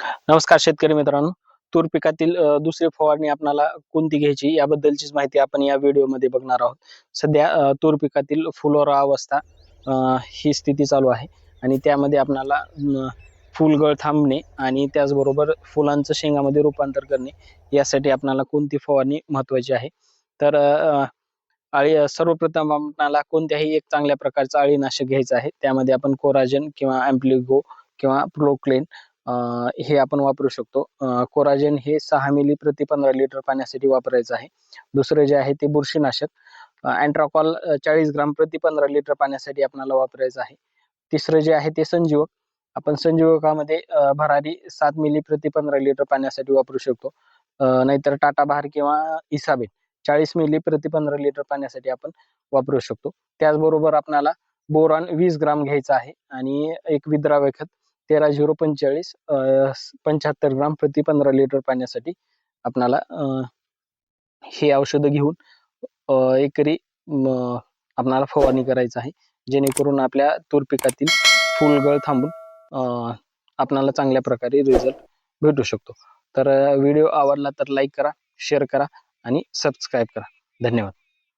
नमस्कार शेतकरी मित्रांनो. तूर पिकातील दुसरी फवारणी आपणाला कोणती घ्यायची याबद्दलचीच माहिती आपण या व्हिडिओमध्ये बघणार आहोत. सध्या तूर पिकातील फुलोरा अवस्था ही स्थिती चालू आहे आणि त्यामध्ये आपणाला फुलगळ थांबणे आणि त्याचबरोबर फुलांचं शेंगामध्ये रूपांतर करणे यासाठी आपणाला कोणती फवारणी महत्वाची आहे? तर अळी सर्वप्रथम आपणाला कोणत्याही एक चांगल्या प्रकारचं अळीनाशक घ्यायचं आहे. त्यामध्ये आपण कोराजन किंवा अँप्लिगो किंवा प्रोक्लेन हे आपण वापरू शकतो. कोराजेन हे सहा मिली प्रति पंधरा लिटर पाण्यासाठी वापरायचं आहे. दुसरं जे आहे ते बुरशीनाशक. अँट्राकॉल चाळीस ग्राम प्रति पंधरा लिटर पाण्यासाठी आपल्याला वापरायचं आहे. तिसरं जे आहे ते संजीवक. आपण संजीवकामध्ये भरारी सात मिली प्रति पंधरा लिटर पाण्यासाठी वापरू शकतो. नाहीतर टाटा बहार किंवा इसाबेन चाळीस मिली प्रति पंधरा लिटर पाण्यासाठी आपण वापरू शकतो. त्याचबरोबर आपणाला बोरॉन वीस ग्राम घ्यायचा आहे आणि एक विद्राव्य खत तेरा झिरो पंचेचाळीस पंच्याहत्तर ग्राम प्रति पंधरा लिटर पाण्यासाठी आपणाला हे औषधं घेऊन एकरी आपणाला फवारणी करायचं आहे. जेणेकरून आपल्या तूर पिकातील फुलगळ थांबून आपणाला चांगल्या प्रकारे रिझल्ट भेटू शकतो. तर व्हिडिओ आवडला तर लाईक करा शेअर करा आणि सबस्क्राईब करा. धन्यवाद.